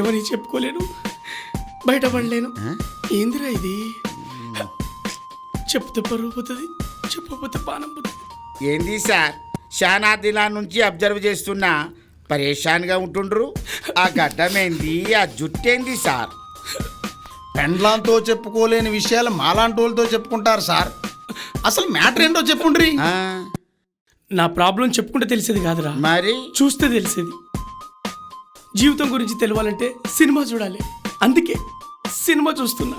ఎవరికి చెప్పుకోలేను? బయటపడలేను ఏందిరా ఇది? చెప్తే పరువు పోతుంది చెప్పకపోతే పానం పోతుంది. ఏంది సార్? శానా దినాల నుంచి అబ్జర్వ్ చేస్తున్నా పరేషాన్గా ఉంటుండ్రు. ఆ గడ్డమేంది? ఆ జుట్టేంది సార్? పెండ్లాంతో చెప్పుకోలేని విషయాలు మాలాంటి వాళ్ళతో చెప్పుకుంటారు సార్. అసలు మ్యాటర్ ఏంటో చెప్పుండ్రి? ఆ, నా ప్రాబ్లం చెప్పుకుంటే తెలిసేది కాదురా. మరి? చూస్తే తెలిసేది. జీవితం గురించి తెలవాలంటే సినిమా చూడాలి. అందుకే సినిమా చూస్తున్నా.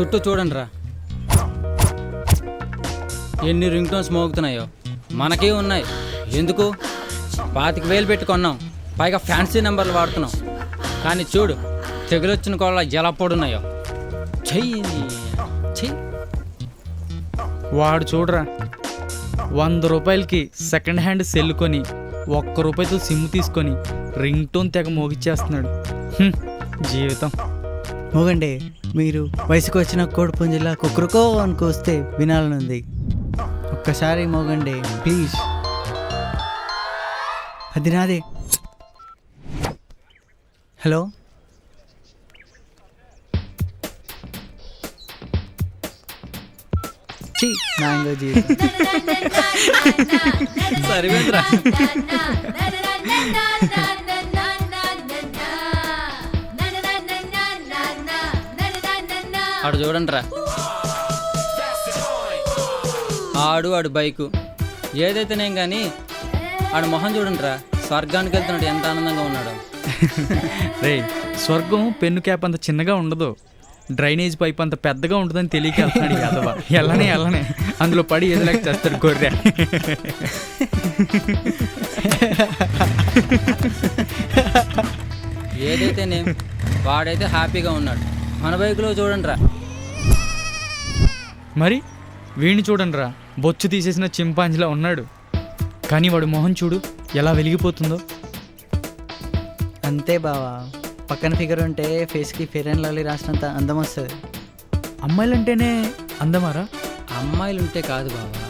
చుట్టూ చూడండి రా ఎన్ని రింగ్ టోన్స్ మోగుతున్నాయో. మనకే ఉన్నాయి. ఎందుకు? పాతిక వేలు పెట్టి కొన్నాం. పైగా ఫ్యాన్సీ నెంబర్లు వాడుతున్నాం. కానీ చూడు తెగులొచ్చిన కోళ్ళ ఎలా పొడున్నాయో. చెయ్యి. చెయ్యి. వాడు చూడరా. వంద రూపాయలకి సెకండ్ హ్యాండ్ సెల్ కొని ఒక్క రూపాయితో సిమ్ తీసుకొని రింగ్ టోన్ తెగ మోగిచ్చేస్తున్నాడు. జీవితం. మోగండి మీరు వయసుకు వచ్చిన కోడిపుంజిలా కుక్కరుకో అనుకొస్తే వినాలనుంది. ఒక్కసారి మోగండి ప్లీజ్ అది నాదే. హలో? మ్యాంగో సరిపోయిందిరా. ఆడు చూడండి రా ఆడు ఆడు బైకు. ఏదైతేనేం కానీ ఆడు మొహం చూడండి రా స్వర్గానికి వెళ్తున్నాడు ఎంత ఆనందంగా ఉన్నాడు. రే స్వర్గం పెన్ను క్యాప్ అంత చిన్నగా ఉండదు. డ్రైనేజ్ పైప్ అంత పెద్దగా ఉంటుందని తెలియక వెళ్తున్నాడు యాదవ. ఎల్లనే ఎల్లనే అందులో పడి ఎదులేక చేస్తాడు గొర్రె. ఏదైతేనేం వాడైతే హ్యాపీగా ఉన్నాడు. మన బైకులో చూడండి రా మరి? వీణ్ణి చూడండి రా బొచ్చు తీసేసిన చింపాంజిలా ఉన్నాడు. కానీ వాడు మొహం చూడు ఎలా వెలిగిపోతుందో. అంతే బావా. పక్కన ఫిగర్ ఉంటే ఫేస్కి ఫెయిర్ అండ్ లవ్లీ రాసినంత అందం వస్తుంది. అమ్మాయిలంటేనే అందమారా? అమ్మాయిలుంటే కాదు బాబా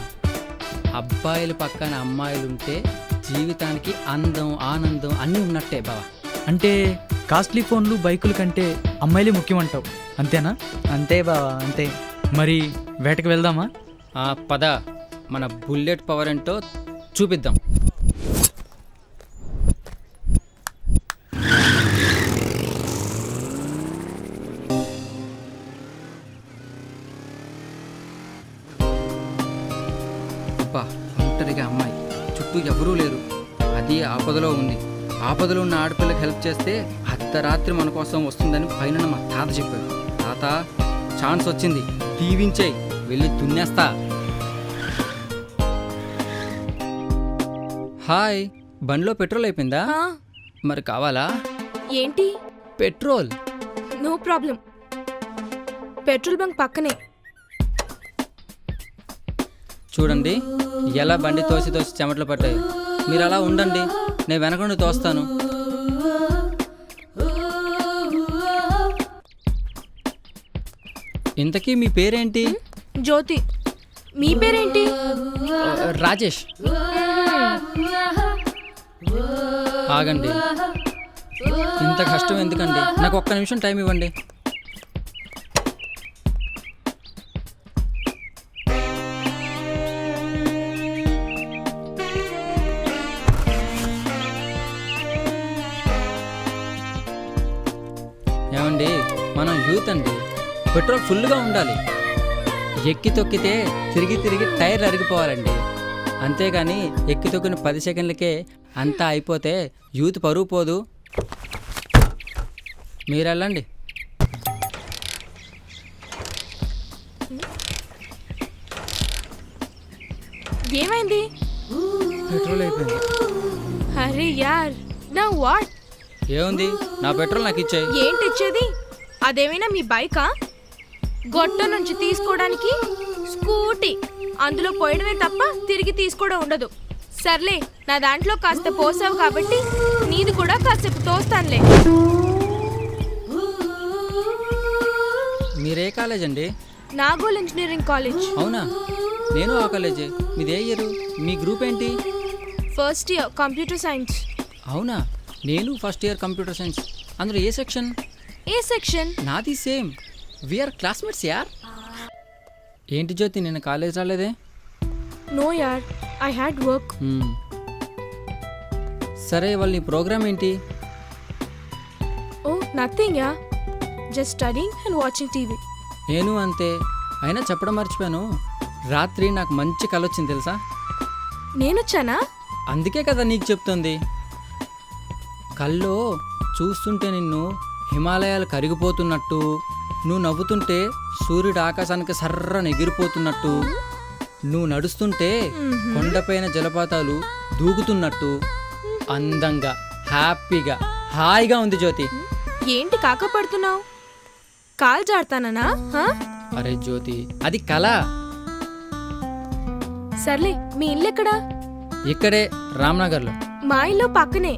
అబ్బాయిల పక్కన అమ్మాయిలుంటే జీవితానికి అందం ఆనందం అన్నీ ఉన్నట్టే బావా. అంటే కాస్ట్లీ ఫోన్లు బైకుల కంటే అమ్మాయిలే ముఖ్యం అంటావు అంతేనా? అంతే బావా అంతే. మరి వేటకు వెళ్దామా? ఆ పద. మన బుల్లెట్ పవర్ ఏంటో చూపిద్దాం. అబ్బా ఒంటరిగా అమ్మాయి. చుట్టూ ఎవరూ లేరు. అది ఆపదలో ఉంది. ఆపదలో ఉన్న ఆడపిల్లకి హెల్ప్ చేస్తే అర్ధరాత్రి మన కోసం వస్తుందని పైన మా తాత చెప్పాడు తాత ఛాన్స్ వచ్చింది. దీవించేయి. వెళ్ళి దున్నేస్తా. హాయ్. బండిలో పెట్రోల్ అయిపోయిందా? మరి కావాలా? ఏంటి? Petrol. No problem. Petrol bunk పక్కనే. చూడండి ఎలా బండి తోసి తోసి చెమటలు పట్టాయి మీరు అలా ఉండండి. నేను వెనకుండి తోస్తాను. ఇంతకీ మీ పేరేంటి? జ్యోతి. మీ పేరేంటి? రాజేష్. ఆగండి. ఇంత కష్టం ఎందుకండి? నాకు ఒక్క నిమిషం టైం ఇవ్వండి. పెట్రోల్ ఫుల్గా ఉండాలి. ఎక్కి తొక్కితే తిరిగి తిరిగి టైర్ అరిగిపోవాలండి. అంతేగాని ఎక్కి తొక్కిన పది సెకండ్లకే అంతా అయిపోతే యూత్ పరువు పోదు. మీరు వెళ్ళండి ఏమైంది? పెట్రోల్ అయిపోయింది. అరే యార్ నా వాట్? ఏముంది? నా పెట్రోల్ నాకు ఇచ్చాయి. ఏంటి ఇచ్చేది అదేమైనా మీ బైకా? గొట్ట నుంచి తీసుకోవడానికి స్కూటీ. అందులో పోయడమే తప్ప తిరిగి తీసుకోవడం ఉండదు. సర్లే నా దాంట్లో కాస్త పోసావు కాబట్టి నీది కూడా కాసేపు తోస్తానులే. మీరే కాలేజ్ అండి? Nagole engineering college. అవునా? నేను ఆ కాలేజే. మీదే ఇయర్? మీ గ్రూప్ ఏంటి? First year computer science. అవునా? నేను ఫస్ట్ ఇయర్ కంప్యూటర్ సైన్స్. అందులో ఏ సెక్షన్? A section? నాది సేమ్. వీఆర్ క్లాస్మేట్స్ యార్ ఏంటి జ్యోతి నేను కాలేజ్ రాలేదే? నో యార్ ఐ హ్యాడ్ వర్క్. సరే వాళ్ళ నీ ప్రోగ్రామ్ ఏంటి? ఓ nothing yeah just studying and watching TV నేను అంతే. అయినా చెప్పడం మర్చిపోయాను. రాత్రి నాకు మంచి కళ వచ్చింది తెలుసా? నేనొచ్చానా? అందుకే కదా నీకు చెప్తుంది. కల్లో చూస్తుంటే నిన్ను హిమాలయాలు కరిగిపోతున్నట్టు. నువ్వు నవ్వుతుంటే సూర్యుడు ఆకాశానికి సర్రన ఎగిరిపోతున్నట్టు నువ్వు నడుస్తుంటే కొండపైన జలపాతాలు దూకుతున్నట్టు అందంగా హ్యాపీగా హాయిగా ఉంది జ్యోతి. ఏంటి కాక పడుతున్నావు? కాల్ జాడతానా అరే జ్యోతి అది కళ. సర్లే మీ ఇల్లు ఎక్కడా? ఇక్కడే రామ్నగర్లో. మా ఇల్లు పక్కనే.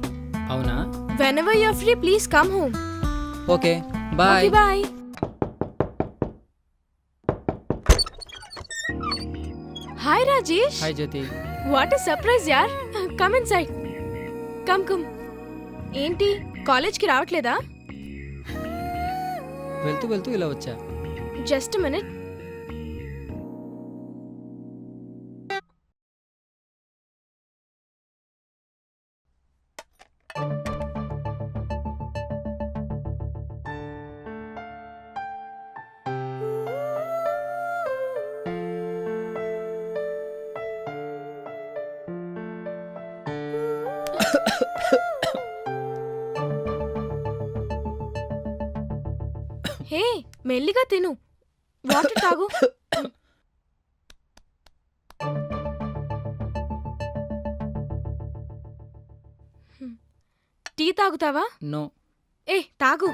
అవునా? Whenever free please come home okay bye bye hi Rajesh hi Jyothi what surprise యార్ come inside come come ఏంటి కాలేజ్కి రావట్లేదా? వెళ్తూ వెళ్తూ ఇలా వచ్చా? జస్ట్ మినిట్ మెల్లిగా తిను. వాటర్ తాగు. టీ తాగుతావా? నో. ఏ తాగు.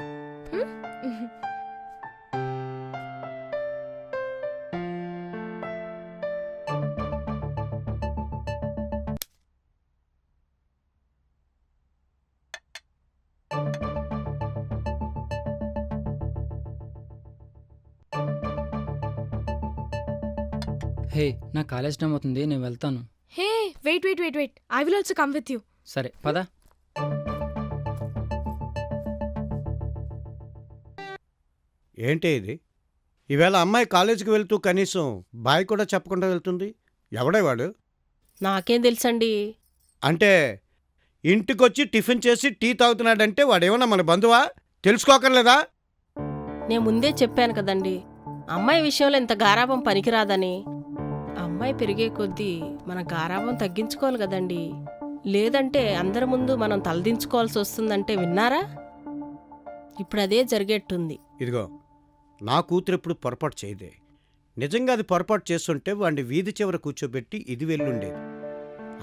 హే నా కాలేజ్ టైం అవుతుంది నేను వెళ్తాను. Hey wait wait wait wait. I will also come with you సరే పద. ఏంటి ఇది? ఈవేళ అమ్మాయి కాలేజీకి వెళ్తూ కనీసం బాయ్ కూడా చెప్పకుండా వెళ్తుంది? ఎవడే వాడు? నాకేం తెలుసండి? అంటే ఇంటికొచ్చి టిఫిన్ చేసి టీ తాగుతున్నాడంటే వాడేమన్నా మన బంధువా? తెలుసుకోకర్లేదా? నేను ముందే చెప్పాను కదండి అమ్మాయి విషయంలో ఇంత గారాబం పనికిరాదని. అమ్మాయి పెరిగే కొద్దీ మన గారాభం తగ్గించుకోవాలి కదండి. లేదంటే అందరి ముందు మనం తలదించుకోవాల్సి వస్తుందంటే విన్నారా? ఇప్పుడు అదే జరిగేట్టుంది. ఇదిగో నా కూతురు ఎప్పుడు పొరపాటు చేయదే. నిజంగా అది పొరపాటు చేస్తుంటే వాడిని వీధి చివర కూర్చోబెట్టి ఇది వెళ్ళుండేది.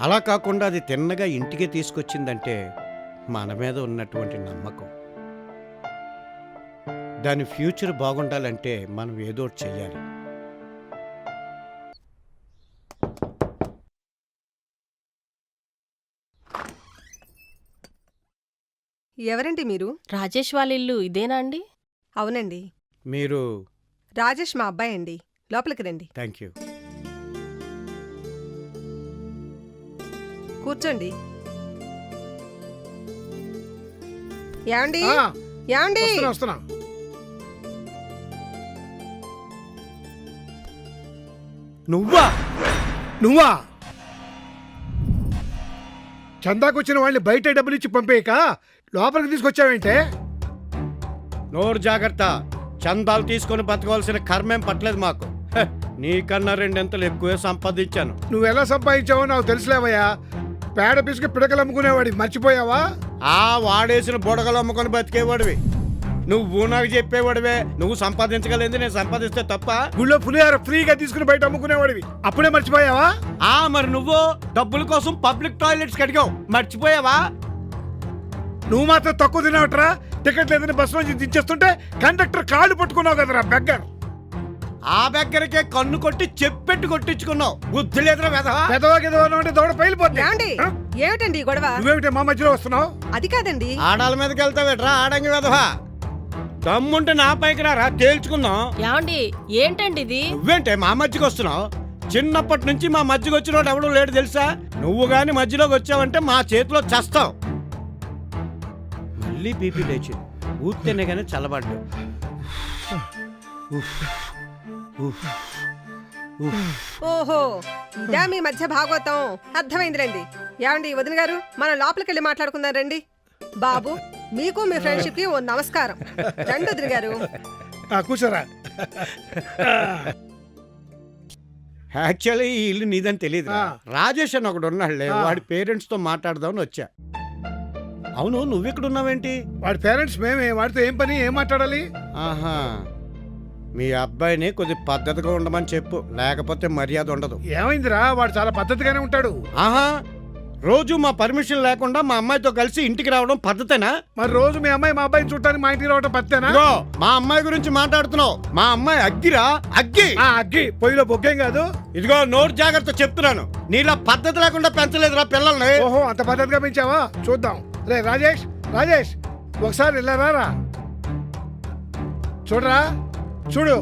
అలా కాకుండా అది తిన్నగా ఇంటికే తీసుకొచ్చిందంటే మన మీద ఉన్నటువంటి నమ్మకం. దాని ఫ్యూచర్ బాగుండాలంటే మనం ఏదో ఒకటి ఎవరండి మీరు? రాజేష్ వాళ్ళ ఇల్లు ఇదేనా అండి? అవునండి. మీరు రాజేష్ మా అబ్బాయి అండి. లోపలికి రండి. Thank you. కూర్చోండి. ఏమండి? ఏమండి? వస్తున్నా నువ్వా? నువ్వా? చందాకొచ్చిన వాళ్ళని బయట డబ్బులు ఇచ్చి పంపేయక? లోపలికి తీసుకొచ్చావేంటే? నోరు జాగ్రత్త. చందాలు తీసుకొని బతకవలసిన కర్మేం పట్టలేదు మాకు. హె, నీకన్నా రెండెంతలు ఎక్కువే సంపాదించాను. నువ్వు ఎలా సంపాదించావో నాకు తెలుసులేవయ్యా. పేడ పిసుక పిడకలు అమ్ముకునేవాడి మర్చిపోయావా? ఆ వాడేసిన బుడగలు అమ్ముకొని బతికేవాడివి. నువ్వు నాకు చెప్పేవాడివే. నువ్వు సంపాదించగలేదు నేను సంపాదిస్తే తప్ప. గుళ్ళో పులిహార ఫ్రీగా తీసుకుని బయట అమ్ముకునేవాడివి. అప్పుడే మర్చిపోయావా? ఆ మరి నువ్వు డబ్బుల కోసం పబ్లిక్ టాయిలెట్స్ కడిగావు. మర్చిపోయావా? నువ్వు మాత్రం తక్కువ తినవట్రా. టికెట్ లేదని బస్సు నుంచి దించేస్తుంటే కండక్టర్ కాళ్ళు పట్టుకున్నావు కదరా బెగ్గర్. ఆ దగ్గరకే కన్ను కొట్టి చెప్పెట్టు కొట్టించుకున్నావు. బుద్ధి లేదురా వెధవా? పెదవా గిదవా అంటే దౌడ పైలిపోతుంది ఏమండి? ఆ? ఏమిటండి ఈ గొడవ? నువ్వేమిటి మా మధ్యలో వస్తున్నావు? అది కాదండి. ఆడాల మీదకి వెళ్తావేట్రా? ఆడంగి వెధవా. దమ్ముంటే నా పైకి రారా? తేల్చుకుందాం. ఏమండి ఏంటండి ఇది? నువ్వేంటే మా మధ్యకి వస్తున్నావు? చిన్నప్పటి నుంచి మా మధ్యకి వచ్చినోడు ఎవడూ లేడు తెలుసా? నువ్వు గాని మధ్యలోకి వచ్చావంటే మా చేతిలో చస్తావు. మళ్ళీ బీపీ లేచి ఊరితేనే కానీ చల్లబడ్డు ఓహో ఇదా మీ మధ్య భాగవతం. అర్థమైందిలేండి. ఏమండి వదిన గారు మనం లోపలికి వెళ్ళి మాట్లాడుకుందాం రండి. బాబు మీకు మీ ఫ్రెండ్షిప్కి ఓ నమస్కారం. రండి వదిన గారు. ఆ, కూర్చోరా. యాక్చువల్లీ ఈ ఇల్లు నీదని తెలియదు. రాజేష్ అని ఒకడు ఉన్నాడులే. వాడి పేరెంట్స్తో మాట్లాడదామని వచ్చా. అవును నువ్వెక్కడ ఉన్నావేంటి వాడి పేరెంట్స్ మేమే వాడితో ఏం పని ఏం మాట్లాడాలి? ఆహా. మీ అబ్బాయిని కొద్ది పద్ధతిగా ఉండమని చెప్పు లేకపోతే మర్యాద ఉండదు. ఏమైందిరా? వాడు చాలా పద్ధతిగానే ఉంటాడు. ఆహా. రోజు మా పర్మిషన్ లేకుండా మా అమ్మాయితో కలిసి ఇంటికి రావడం పద్ధతేనా? మరి రోజు మీ అమ్మాయి మా అబ్బాయిని చూడటానికి మా ఇంటికి పత్తేనా ఇదిగో మా అమ్మాయి గురించి మాట్లాడుతున్నావు. మా అమ్మాయి అగ్గిరా? అగ్గి. ఆ అగ్గి. పొయ్యిలో బొగ్గేం కాదు. ఇదిగో నోరు జాగ్రత్త చెప్తున్నాను. నీలా పద్ధతి లేకుండా పెంచలేదురా పిల్లల్ని. ఓహో అంత పద్ధతిగా పెంచావా? చూద్దాం. రే రాజేష్ రాజేష్ ఒకసారి వెళ్ళారా రా చూడరా చూడు.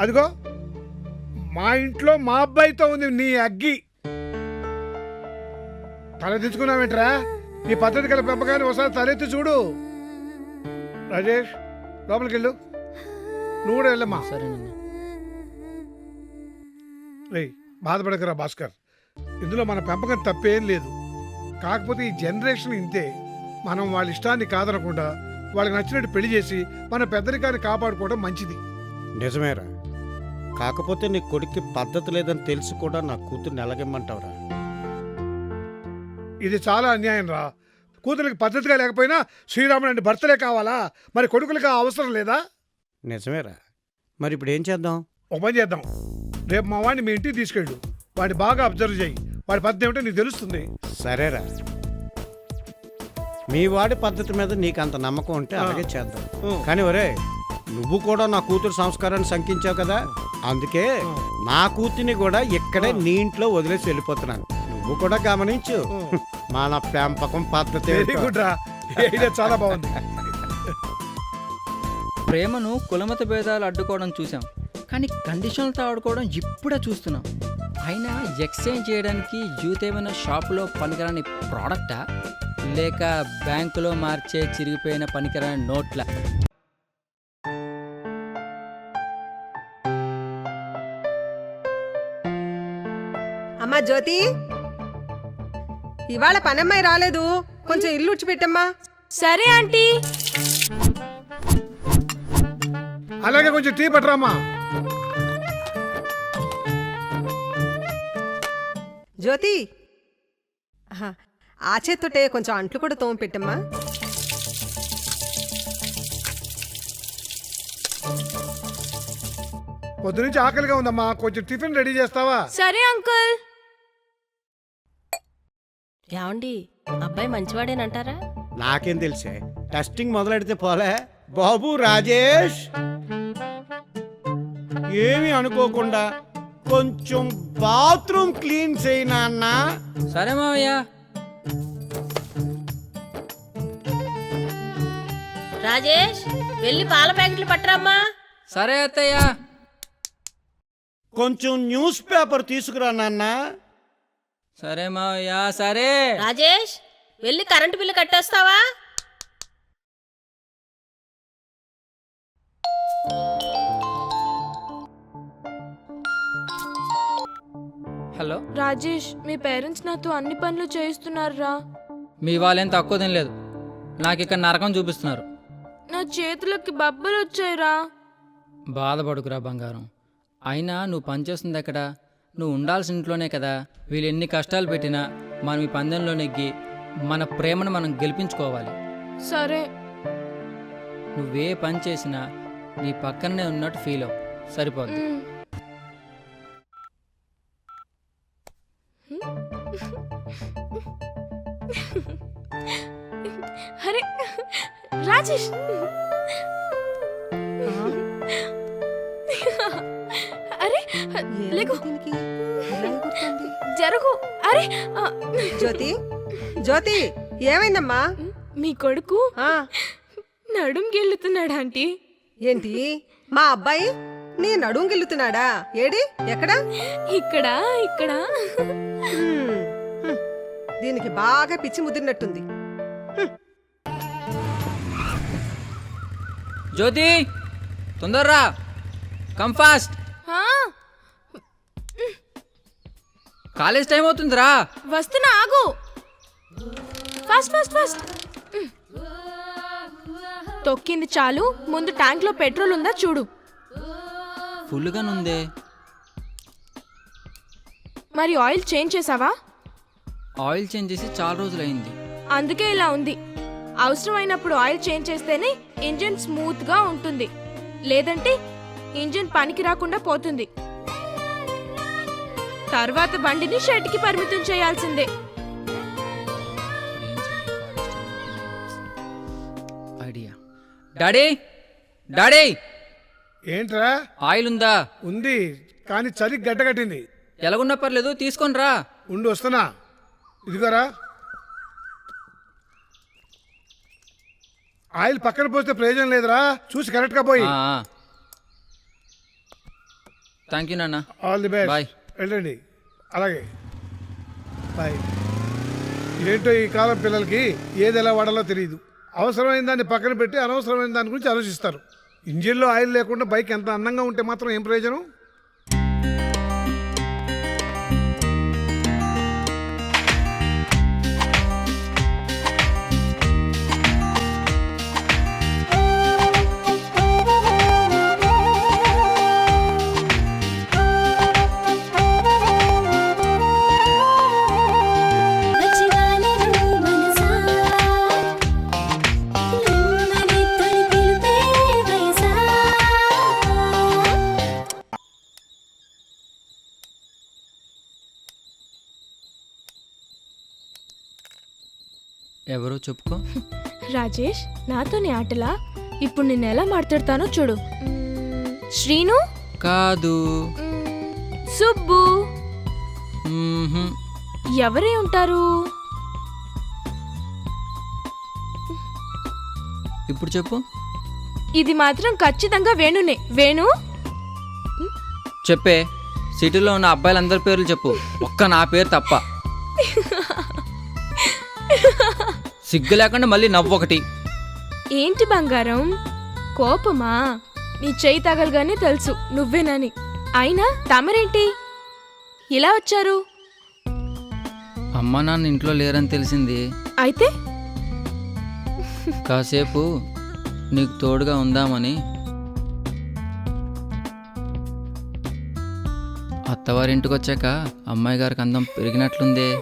అదిగో మా ఇంట్లో మా అబ్బాయితో ఉంది నీ అగ్గి. తలెత్తుకున్నావేంట్రా నీ పద్ధతి గల పెంపకాన్ని ఒకసారి తలెత్తి చూడు. రాజేష్ లోపలికి వెళ్ళు నువ్వు కూడా వెళ్ళమ్మా. సరేనన్నా రే బాధపడకరా భాస్కర్. ఇందులో మన పెంపకం తప్పేం లేదు. కాకపోతే ఈ జనరేషన్ ఇంతే. మనం వాళ్ళ ఇష్టాన్ని కాదనకుండా వాళ్ళకి నచ్చినట్టు పెళ్ళి చేసి మన పెద్దరికాన్ని కాపాడుకోవడం మంచిది. నిజమేరా. కాకపోతే నీ కొడుక్కి పద్ధతి లేదని తెలిసి కూడా నా కూతుర్ని ఎలాగమ్మంటావురా ఇది చాలా అన్యాయం రా. కూతురికి పద్ధతిగా లేకపోయినా శ్రీరాముడు అంటే భర్తలే కావాలా? మరి కొడుకులకి ఆ అవసరం లేదా? నిజమేరా. మరి ఇప్పుడు ఏం చేద్దాం? ఒక పని చేద్దాం. రేపు మా వాడిని మీ ఇంటికి తీసుకెళ్ళు. వాడిని బాగా అబ్జర్వ్ చేయి. వాడి పద్ధతి ఏమిటో నీకు తెలుస్తుంది. సరేరా. మీ వాడి పద్ధతి మీద నీకు అంత నమ్మకం ఉంటే అలాగే చేద్దాం. కానీ ఒరే నువ్వు కూడా నా కూతురు సంస్కారాన్ని శంకించావు కదా? అందుకే నా కూతుర్ని కూడా ఇక్కడే నీ ఇంట్లో వదిలేసి వెళ్ళిపోతున్నాను. నువ్వు కూడా గమనించు. మన పెంపకం పద్ధతి చాలా బాగుంది. ప్రేమను కులమత భేదాలు అడ్డుకోవడం చూసాం కానీ కండిషన్లతో ఆడుకోవడం ఇప్పుడే చూస్తున్నాం. అయినా ఎక్స్చేంజ్ చేయడానికి యూత్ ఏమైనా షాపులో పనికిరాని ప్రోడక్టా? లేక బ్యాంకులో మార్చే చిరిగిపోయిన పనికిరాని నోట్ల? అమ్మా జ్యోతి! ఇవాళ పనమ్మాయి రాలేదు. కొంచెం ఇల్లు ఉడిచిపెట్టమ్మా. సరే ఆంటీ. అలాగే కొంచెం టీ పట్టరామ్మా. జ్యోతి! ఆ చేత్తోటే కొంచెం అంట్లు కూడా తోమి పెట్టమ్మా. పొద్దునుంచి ఆకలిగా ఉందమ్మా. కొంచెం టిఫిన్ రెడీ చేస్తావా? సరే అంకుల్. ఏమండి అబ్బాయి మంచివాడేనంటారా? నాకేం తెలిసే టెస్టింగ్ మొదలెడితే పోలే. బాబు రాజేష్! ఏమి అనుకోకుండా కొంచెం బాత్రూమ్ క్లీన్ చేయి నాన్న. సరే మావయ్య. రాజేష్ వెళ్ళి పాల ప్యాకెట్లు పట్టరమ్మా. సరే అత్తయ్య. కొంచెం న్యూస్ పేపర్ తీసుకురా నాన్న. సరే మావయ్య సరే. రాజేష్ వెళ్ళి కరెంటు బిల్లు కట్టేస్తావా? హలో? రాజేష్ మీ పేరెంట్స్ నాతో అన్ని పనులు చేయిస్తున్నారా మీ వాళ్ళేం తక్కువ తినలేదు. నాకు ఇక్కడ నరకం చూపిస్తున్నారు. నా చేతులకి బబ్బలు వచ్చాయిరా. బాధపడుకురా బంగారం. అయినా నువ్వు పనిచేస్తుంది ఎక్కడ? నువ్వు ఉండాల్సిన ఇంట్లోనే కదా. వీళ్ళు ఎన్ని కష్టాలు పెట్టినా మనం ఈ పందెంలో నెగ్గి మన ప్రేమను మనం గెలిపించుకోవాలి. సరే. నువ్వే పని చేసినా నీ పక్కనే ఉన్నట్టు ఫీల్ అవ్వు. సరిపోద్ది. అరే రాజేష్! అరే లేకు? జరుగు. అరే జ్యోతి జ్యోతి ఏమైందమ్మా? మీ కొడుకు ఆ, నడుం గెలుతున్నాడు ఆంటీ. ఏంటి? మా అబ్బాయి నీ నడుం గిల్లుతున్నాడా? ఏడి? ఎక్కడా? ఇక్కడ ఇక్కడ. దీనికి బాగా పిచ్చి ముదిరినట్టుంది జ్యోతి తొందరరా. కమ్ ఫాస్ట్ కాలేజ్ టైం అవుతుందిరా. వస్తున్నా ఆగు. ఫాస్ట్ ఫాస్ట్ ఫాస్ట్ తొక్కింది చాలు ముందు ట్యాంక్లో పెట్రోల్ ఉందా చూడు. ఫుల్గా ఉందే మరి ఆయిల్ చేంజ్ చేసావా? ఆయిల్ చేంజ్ చేసి చాలా రోజులైంది. అందుకే ఇలా ఉంది. అవసరమైనప్పుడు ఆయిల్ చేంజ్ చేస్తేనే ఇంజిన్ స్మూత్గా ఉంటుంది. లేదంటే ఇంజిన్ పనికి రాకుండా పోతుంది. తర్వాత బండిని షెడ్కి పరిమితం చేయాల్సిందే. ఐడియా. డాడీ! డాడీ! ఏంట్రా? ఆయిల్ ఉందా? ఉంది కానీ చలి గడ్డగట్టింది. ఎలాగున్నా పర్లేదు తీసుకొని రా. ఉండి వస్తున్నా. ఇదిగోరా. ఆయిల్ పక్కన పోస్తే ప్రయోజనం లేదురా. చూసి కరెక్ట్గా పోయి. థ్యాంక్ యూ నాన్న. All the best Bye. వెళ్ళండి. అలాగే. బాయ్ ఏంటో ఈ కాలం పిల్లలకి ఏది ఎలా వాడాలో తెలియదు అవసరమైన దాన్ని పక్కన పెట్టి అనవసరమైన దాని గురించి ఆలోచిస్తారు. ఇంజిన్లో ఆయిల్ లేకుండా బైక్ ఎంత అందంగా ఉంటే మాత్రం ఏం ప్రయోజనం? ఎవరో చెప్పుకో. రాజేష్ నాతోని ఆటలా? ఇప్పుడు నేను ఎలా మాట్లాడతానో చూడు. శ్రీను? కాదు. సుబ్బు? మ్మ్హ్మ్. ఎవరే ఉంటారు? ఇప్పుడు చెప్పు. ఇది మాత్రం ఖచ్చితంగా వేణునే. వేణు? చెప్పే. సిటీలో ఉన్న అబ్బాయిలందరి పేర్లు చెప్పు. ఒక్క నా పేరు తప్ప. సిగ్గు లేకుండా మళ్ళీ నవ్వొకటి. ఏంటి బంగారం? కోపమా? నీ చేయి తగలగానే తెలుసు నువ్వేనని. అయినా తమరేంటి? ఇలా వచ్చారు? అమ్మ నాన్న ఇంట్లో లేరని తెలిసింది. అయితే? కాసేపు నీకు తోడుగా ఉందామని. అత్తవారింటికి వచ్చాక అమ్మాయి గారికి అందం పెరిగినట్లుందే.